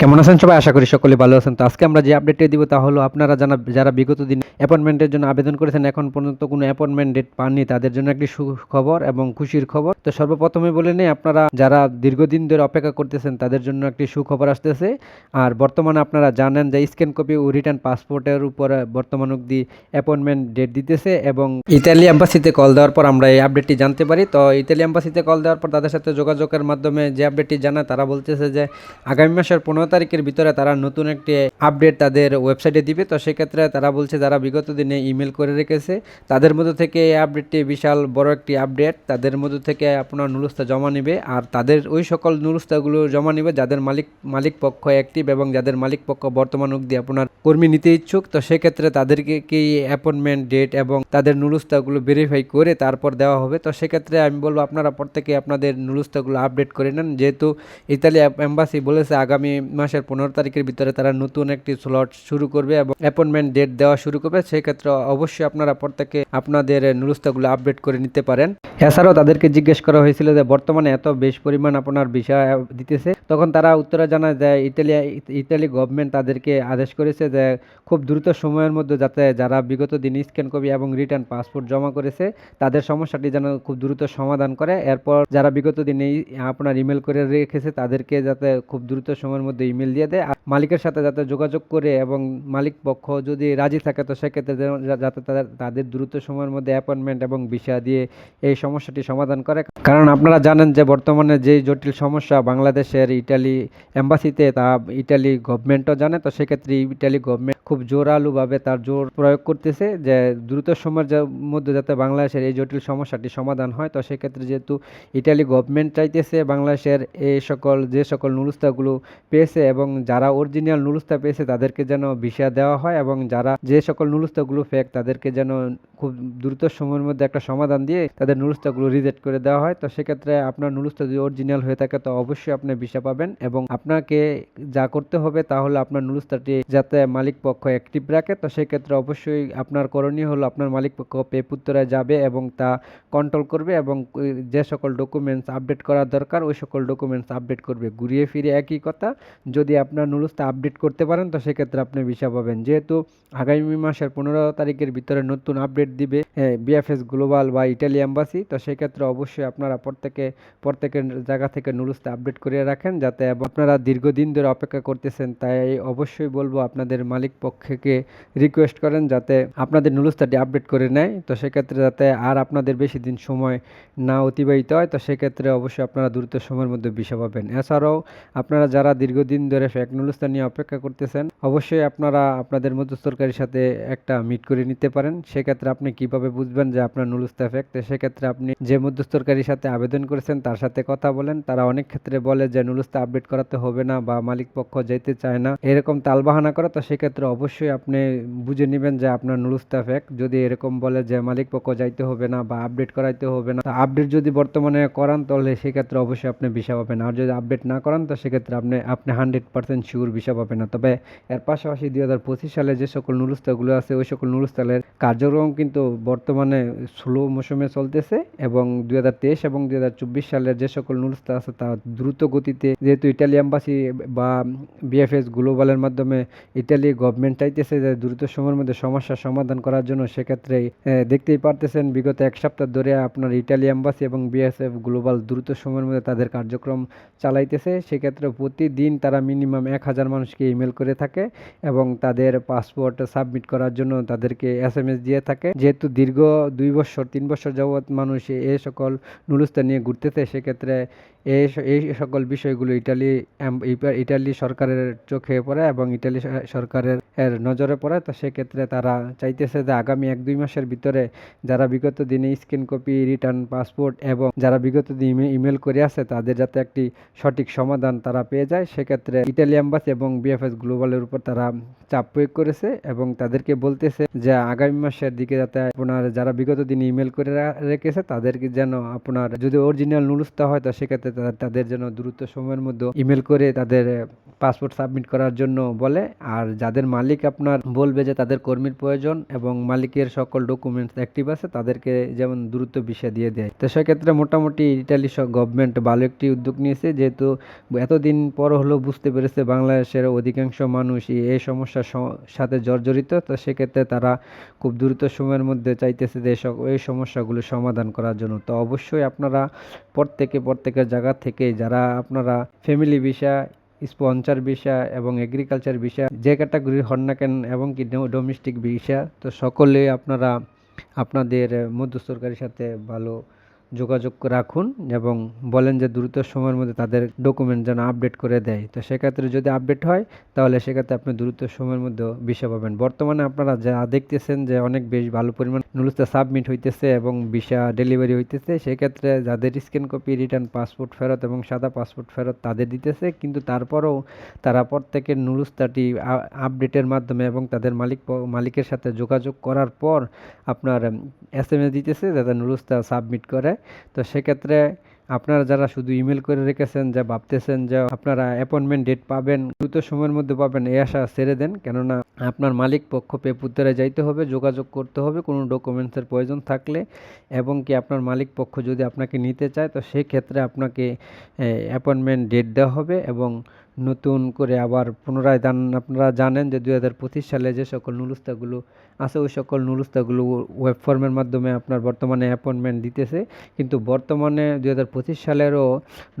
কেমন আছেন সবাই? আশা করি সকলে ভালো আছেন। তো আজকে আমরা যে আপডেটটি দিব তা হলো আপনারা জানা, যারা বিগত দিন অ্যাপয়েন্টমেন্টের জন্য আবেদন করেছেন, এখন পর্যন্ত কোনো অ্যাপয়েন্টমেন্ট ডেট পাননি, তাদের জন্য একটি সুখবর এবং খুশির খবর। তো সর্বপ্রথমে বলে নেই, আপনারা যারা দীর্ঘদিন ধরে অপেক্ষা করতেছেন, তাদের জন্য একটি সুখবর আসতেছে। আর বর্তমানে আপনারা জানেন যে স্ক্যান কপি ও রিটার্ন পাসপোর্টের উপরে বর্তমান অবধি অ্যাপয়েন্টমেন্ট ডেট দিতেছে এবং ইতালি অ্যাম্বাসিতে কল দেওয়ার পর আমরা এই আপডেটটি জানতে পারি। তো ইতালি অ্যাম্বাসিতে কল দেওয়ার পর তাদের সাথে যোগাযোগের মাধ্যমে যে আপডেটটি জানায়, তারা বলতেছে যে আগামী মাসের পনেরো তারিখের ভিতরে তারা নতুন একটি আপডেট তাদের ওয়েবসাইটে দিবে। তো সেক্ষেত্রে তারা বলছে, যারা বিগত দিনে ইমেল করে রেখেছে, তাদের মধ্যে থেকে এই আপডেটটি বিশাল বড় একটি আপডেট তাদের মধ্যে থেকে আপনার নুরুস্তা জমা নেবে আর তাদের ওই সকল নুরুস্তাগুলো জমা নেবে যাদের মালিক মালিক পক্ষ অ্যাক্টিভ এবং যাদের মালিক পক্ষ বর্তমান অবধি আপনার কর্মী নিতে ইচ্ছুক। তো সেক্ষেত্রে তাদেরকে কি অ্যাপয়েন্টমেন্ট ডেট এবং তাদের নুরুস্তাগুলো ভেরিফাই করে তারপর দেওয়া হবে। তো সেক্ষেত্রে আমি বলব, আপনারা প্রত্যেকে আপনাদের নুরুস্তাগুলো আপডেট করে নেন। যেহেতু ইতালি এম্বাসি বলেছে, আগামী মাসের পনেরো তারিখের ভিতরে তারা নতুন একটি স্লট শুরু করবে এবং অ্যাপয়েন্টমেন্ট ডেট দেওয়া শুরু করবে। সেক্ষেত্রে অবশ্যই আপনারা প্রত্যেকে আপনাদের নুরুস্তাগুলো আপডেট করে নিতে পারেন। এছাড়াও তাদেরকে জিজ্ঞেস করা হয়েছিল যে বর্তমানে এত বেশ পরিমাণ আপনার বিষয় দিতেছে। তখন তারা উত্তরে জানায় যে ইতালি ইতালি গভর্নমেন্ট তাদেরকে আদেশ করেছে যে খুব দ্রুত সময়ের মধ্যে যাতে যারা বিগত দিন স্ক্যান কপি এবং রিটার্ন পাসপোর্ট জমা করেছে, তাদের সমস্যাটি যেন খুব দ্রুত সমাধান করে। এরপর যারা বিগত দিনে আপনার ইমেল করে রেখেছে, তাদেরকে যাতে খুব দ্রুত সময়ের মধ্যে ইমেল দিয়ে দেয়, আর মালিকের সাথে যাতে যোগাযোগ করে এবং মালিক পক্ষ যদি রাজি থাকে, তো সেক্ষেত্রে যাতে তাদের তাদের দ্রুত সময়ের মধ্যে অ্যাপয়েন্টমেন্ট এবং ভিসা দিয়ে এই সমস্যাটি সমাধান করে। কারণ আপনারা জানেন যে বর্তমানে যে জটিল সমস্যা বাংলাদেশের ইটালি এম্বাসিতে তা ইটালি গভর্নমেন্টও জানে, তো সেক্ষেত্রে ইটালি গভর্নমেন্ট খুব জোরালোভাবে তার জোর প্রয়োগ করতেছে যে দ্রুত সময়ের মধ্যে যাতে বাংলাদেশের এই জটিল সমস্যাটি সমাধান হয়, তো সেক্ষেত্রে যেহেতু ইটালি গভর্নমেন্ট চাইতেছে বাংলাদেশের এই সকল, যে সকল নুরুস্তাগুলো পেয়েছে এবং যারা অরিজিনাল নুরুস্তা পেয়েছে তাদেরকে যেন ভিসা দেওয়া হয় এবং যারা যে সকল নুরুস্তাগুলো ফেক তাদেরকে যেন খুব দ্রুত সময়ের মধ্যে একটা সমাধান দিয়ে তাদের নুরুস্তাগুলো রিজেক্ট করে দেওয়া হয়। তো সেক্ষেত্রে আপনার নুরুস্তা যদি অরিজিনাল হয়ে থাকে তো অবশ্যই আপনি ভিসা পাবেন এবং আপনাকে যা করতে হবে তাহলে আপনার নুরুস্তাটি যাতে মালিক পক্ষ অ্যাক্টিভ রাখে তো সেক্ষেত্রে অবশ্যই আপনার করণীয় হলো আপনার মালিক পক্ষ পেপুত্তরায় যাবে এবং তা কন্ট্রোল করবে এবং যে সকল ডকুমেন্টস আপডেট করা দরকার, ওই সকল ডকুমেন্টস আপডেট করবে। ঘুরিয়ে ফিরে একই কথা, যদি আপনার নুরুস্তা আপডেট করতে পারেন, তো সেক্ষেত্রে আপনি ভিসা পাবেন। যেহেতু আগামী মাসের পনেরো তারিখের ভিতরে নতুন আপডেট দিবে বিএফএস গ্লোবাল বা ইটালি এম্বাসি তো সেক্ষেত্রে অবশ্যই আপনারা প্রত্যেকে, প্রত্যেকের জায়গা থেকে নুরুস্তা আপডেট করে রাখেন যাতে আপনারা দীর্ঘদিন ধরে অপেক্ষা করতেছেন। তাই অবশ্যই বলব, আপনাদের মালিক পক্ষকে রিকোয়েস্ট করেন যাতে আপনাদের নুরুস্তাটি আপডেট করে নেয়। তো সেক্ষেত্রে যাতে আর আপনাদের বেশি দিন সময় না অতিবাহিত হয়, তো সেক্ষেত্রে অবশ্যই আপনারা দ্রুত সময়ের মধ্যে ভিসা পাবেন। এছাড়াও আপনারা যারা দীর্ঘদিন ধরে ফেক নুরুস্তা নিয়ে অপেক্ষা করতেছেন, অবশ্যই আপনারা আপনাদের মধ্যস্থকারীর সাথে একটা মিট করে নিতে পারেন। সেক্ষেত্রে আপনি কীভাবে বুঝবেন যে আপনার নুলুস্তা ফেক তো সেক্ষেত্রে আপনি যে মধ্যস্থকারীর সাথে আবেদন করেছেন, তার সাথে কথা বলেন। তারা অনেক ক্ষেত্রে বলে যে নুলুস্তা আপডেট করাতে হবে না বা মালিক পক্ষ যেতে চায় না। এরকম তালবাহানা করে, তো সেক্ষেত্রে অবশ্যই আপনি বুঝে নেবেন যে আপনার নুরুস্তা ফেক যদি এরকম বলে যে মালিক পক্ষ যাইতে হবে না বা আপডেট করাইতে হবে না আপডেট যদি বর্তমানে করান তাহলে সেক্ষেত্রে অবশ্যই আপনি ভিসা পাবেন। আর যদি আপডেট না করান, তো সেক্ষেত্রে আপনি আপনি হান্ড্রেড পার্সেন্ট শিওর ভিসা পাবেন না। তবে এর পাশাপাশি দুই হাজার পঁচিশ সালে যে সকল নুরুস্তাগুলো আছে, ওই সকল নুরুস্তালের কার্যক্রম কিন্তু বর্তমানে স্লো মৌসুমে চলতেছে এবং দুই হাজার তেইশ এবং দুই হাজার চব্বিশ সালের যে সকল নুরুস্তা আছে, তা দ্রুত গতিতে যেহেতু ইটালি এম্বাসি বা বিএফএস গ্লোবালের মাধ্যমে ইটালি গভর্নমেন্ট চাইতেছে যে দ্রুত সময়ের মধ্যে সমস্যার সমাধান করার জন্য সেক্ষেত্রে দেখতেই পারতেছেন, বিগত এক সপ্তাহ ধরে আপনার ইটালি অ্যাম্বাসি এবং বিএসএফ গ্লোবাল দ্রুত সময়ের মধ্যে তাদের কার্যক্রম চালাইতেছে। সেক্ষেত্রে প্রতিদিন তারা মিনিমাম এক হাজার মানুষকে ইমেল করে থাকে এবং তাদের পাসপোর্ট সাবমিট করার জন্য তাদেরকে এস এম এস দিয়ে থাকে। যেহেতু দীর্ঘ দুই বছর, তিন বছর যাবৎ মানুষ এই সকল নুরুস্তা নিয়ে ঘুরতেছে, সেক্ষেত্রে এই সকল বিষয়গুলো ইটালি ইটালি সরকারের চোখে পড়ে এবং ইটালি সরকারের এর নজরে পড়ে, তো সেক্ষেত্রে তারা চাইতেছে যে আগামী এক দুই মাসের ভিতরে যারা বিগত দিনে স্ক্যান কপি, রিটার্ন পাসপোর্ট এবং যারা বিগত দিনে ইমেল করে আছে, তাদের যাতে একটি সঠিক সমাধান তারা পেয়ে যায়। সেক্ষেত্রে ইটালি এম্বাসি এবং বিএফএস গ্লোবালের উপর তারা চাপ প্রয়োগ করেছে এবং তাদেরকে বলতেছে যে আগামী মাসের দিকে যাতে আপনার যারা বিগত দিনে ইমেল করে রেখেছে, তাদেরকে যেন আপনার যদি অরিজিনাল নুরুস্তা হয়, তো সেক্ষেত্রে তাদের যেন দ্রুত সময়ের মধ্যে ইমেল করে তাদের পাসপোর্ট সাবমিট করার জন্য বলে। আর যাদের মালিক মালিক আপনার বলবে যে তাদের কর্মীর প্রয়োজন এবং মালিকের সকল ডকুমেন্টস অ্যাক্টিভ আছে, তাদেরকে যেমন দ্রুত ভিসা দিয়ে দেয়। তো সেক্ষেত্রে মোটামুটি ইটালি গভর্নমেন্ট ভালো একটি উদ্যোগ নিয়েছে, যেহেতু এতদিন পর হলেও বুঝতে পেরেছে বাংলাদেশের অধিকাংশ মানুষ এই- সমস্যার সাথে জর্জরিত। তো সেক্ষেত্রে তারা খুব দ্রুত সময়ের মধ্যে চাইতেছে যে এই সমস্যাগুলো সমাধান করার জন্য। তো অবশ্যই আপনারা প্রত্যেকে প্রত্যেকের জায়গা থেকে, যারা আপনারা ফ্যামিলি ভিসা স্পন্সর ভিসা এবং এগ্রিকালচার ভিসা যে ক্যাটাগরির হন না কেন, এবং কি ডোমেস্টিক ভিসা তো সকলে আপনারা আপনাদের মধ্যস্থকারীর সাথে ভালো যোগাযোগ রাখুন এবং বলেন যে দ্রুত সময়ের মধ্যে তাদের ডকুমেন্ট যেন আপডেট করে দেয়। তো সেক্ষেত্রে যদি আপডেট হয়, তাহলে সেক্ষেত্রে আপনি দ্রুত সময়ের মধ্যে ভিসা পাবেন। বর্তমানে আপনারা যা দেখতেছেন যে অনেক বেশ ভালো পরিমাণ নুলুস্তা সাবমিট হইতেছে এবং ভিসা ডেলিভারি হইতেছে, সেক্ষেত্রে যাদের স্ক্যান কপি রিটার্ন পাসপোর্ট ফেরত এবং সাদা পাসপোর্ট ফেরত তাদের দিতেছে, কিন্তু তারপরেও তারা প্রত্যেকের নুলুস্তাটি আপডেটের মাধ্যমে এবং তাদের মালিক মালিকের সাথে যোগাযোগ করার পর আপনার এস এম এস দিতেছে যাতে নুলুস্তা সাবমিট করে। তো সেক্ষেত্রে আপনারা যারা শুধু ইমেল করে রেখেছেন যা ভাবতেছেন যে আপনারা অ্যাপয়েন্টমেন্ট ডেট পাবেন, দ্রুত সময়ের মধ্যে পাবেন, এই আশা ছেড়ে দেন। কেননা আপনার মালিক পক্ষ পেপুত্তরে যাইতে হবে, যোগাযোগ করতে হবে, কোনো ডকুমেন্টসের প্রয়োজন থাকলে। এবং কি আপনার মালিক পক্ষ যদি আপনাকে নিতে চায়, তো সেই ক্ষেত্রে আপনাকে অ্যাপয়েন্টমেন্ট ডেট দেওয়া হবে এবং নতুন করে আবার পুনরায় দান, আপনারা জানেন যে দুই হাজার পঁচিশ সালে যে সকল নুলুস্তাগুলো আছে, ওই সকল নুলুস্তাগুলো ওয়েব ফর্মের মাধ্যমে আপনার বর্তমানে অ্যাপয়েন্টমেন্ট দিতেছে। কিন্তু বর্তমানে দুই হাজার পঁচিশ সালেরও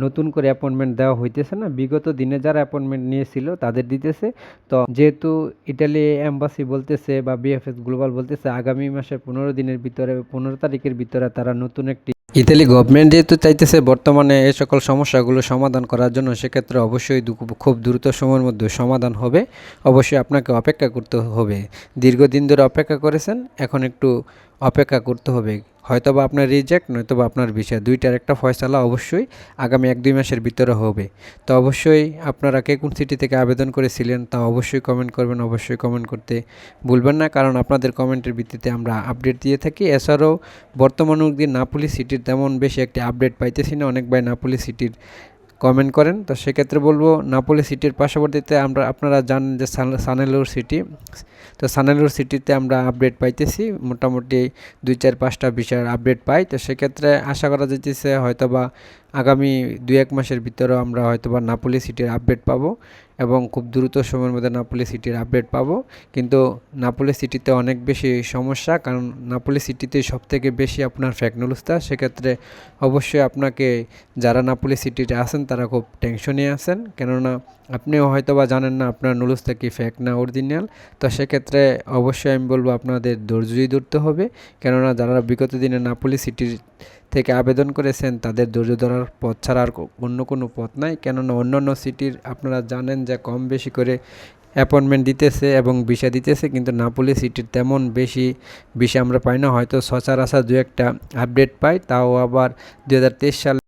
নতুন করে অ্যাপয়েন্টমেন্ট দেওয়া হইতেছে না। বিগত দিনে যারা অ্যাপয়েন্টমেন্ট নিয়েছিল, তাদের দিতেছে। তো যেহেতু ইটালি এম্বাসি বলতেছে বা বিএফএস গ্লোবাল বলতেছে, আগামী মাসের পনেরো দিনের ভিতরে, পনেরো তারিখের ভিতরে তারা নতুন একটি ইতালি গভর্নমেন্ট যেহেতু চাইতেছে বর্তমানে এ সকল সমস্যাগুলো সমাধান করার জন্য, সেক্ষেত্রে অবশ্যই খুব দ্রুত সময়ের মধ্যে সমাধান হবে। অবশ্যই আপনাকে অপেক্ষা করতে হবে। দীর্ঘদিন ধরে অপেক্ষা করেছেন, এখন একটু অপেক্ষা করতে হবে। হয়তোবা আপনার রিজেক্ট নয়তো বা আপনার বিষয়। দুইটার একটা ফয়সালা অবশ্যই আগামী এক দুই মাসের ভিতরে হবে। তো অবশ্যই আপনারা কে কোন সিটি থেকে আবেদন করেছিলেন তা অবশ্যই কমেন্ট করবেন, অবশ্যই কমেন্ট করতে ভুলবেন না। কারণ আপনাদের কমেন্টের ভিত্তিতে আমরা আপডেট দিয়ে থাকি। এছাড়াও বর্তমান অবধি নাপুলি সিটির তেমন বেশি একটি আপডেট পাইতেছি না। অনেক ভাই নাপুলি সিটির কমেন্ট করেন। তো সেক্ষেত্রে বলব নাপোলি সিটির পার্শ্ববর্তীতে আমরা, আপনারা জানেন যে সান- সানেলুর সিটি তো সানেলুর সিটিতে আমরা আপডেট পাইতেছি। মোটামুটি দুই চার পাঁচটা বিষয়ের আপডেট পাই। তো সেক্ষেত্রে আশা করা যাইতেছে হয়তোবা আগামী দু এক মাসের ভিতরেও আমরা হয়তোবা নাপোলি সিটির আপডেট পাবো এবং খুব দ্রুত সময়ের মধ্যে নাপোলি সিটির আপডেট পাবো। কিন্তু নাপোলি সিটিতে অনেক বেশি সমস্যা, কারণ নাপোলি সিটিতে সব থেকে বেশি আপনার ফ্যাকনুলুস্তা সেক্ষেত্রে অবশ্যই আপনাকে যারা নাপোলি সিটিতে আছেন, তারা খুব টেনশনে আছেন। কেননা আপনিও হয়তো বা জানেন না আপনার নুলুসটা কি ফেক না অরিজিনাল তো সেক্ষেত্রে অবশ্যই আমি বলব, আপনাদের ধৈর্যই ধরতে হবে। কেননা যারা বিগত দিনে নাপোলি সিটির থেকে আবেদন করেছেন, তাদের ধৈর্য ধরার পথ ছাড়া আর অন্য কোনো পথ নাই। কেননা অন্যান্য সিটির আপনারা জানেন যে কম বেশি করে অ্যাপয়েন্টমেন্ট দিতেছে এবং ভিসা দিতেছে, কিন্তু নাপুলি সিটির তেমন বেশি ভিসা আমরা পাই না। হয়তো সচরাচর দু একটা আপডেট পাই, তাও আবার দু হাজার তেইশ সালে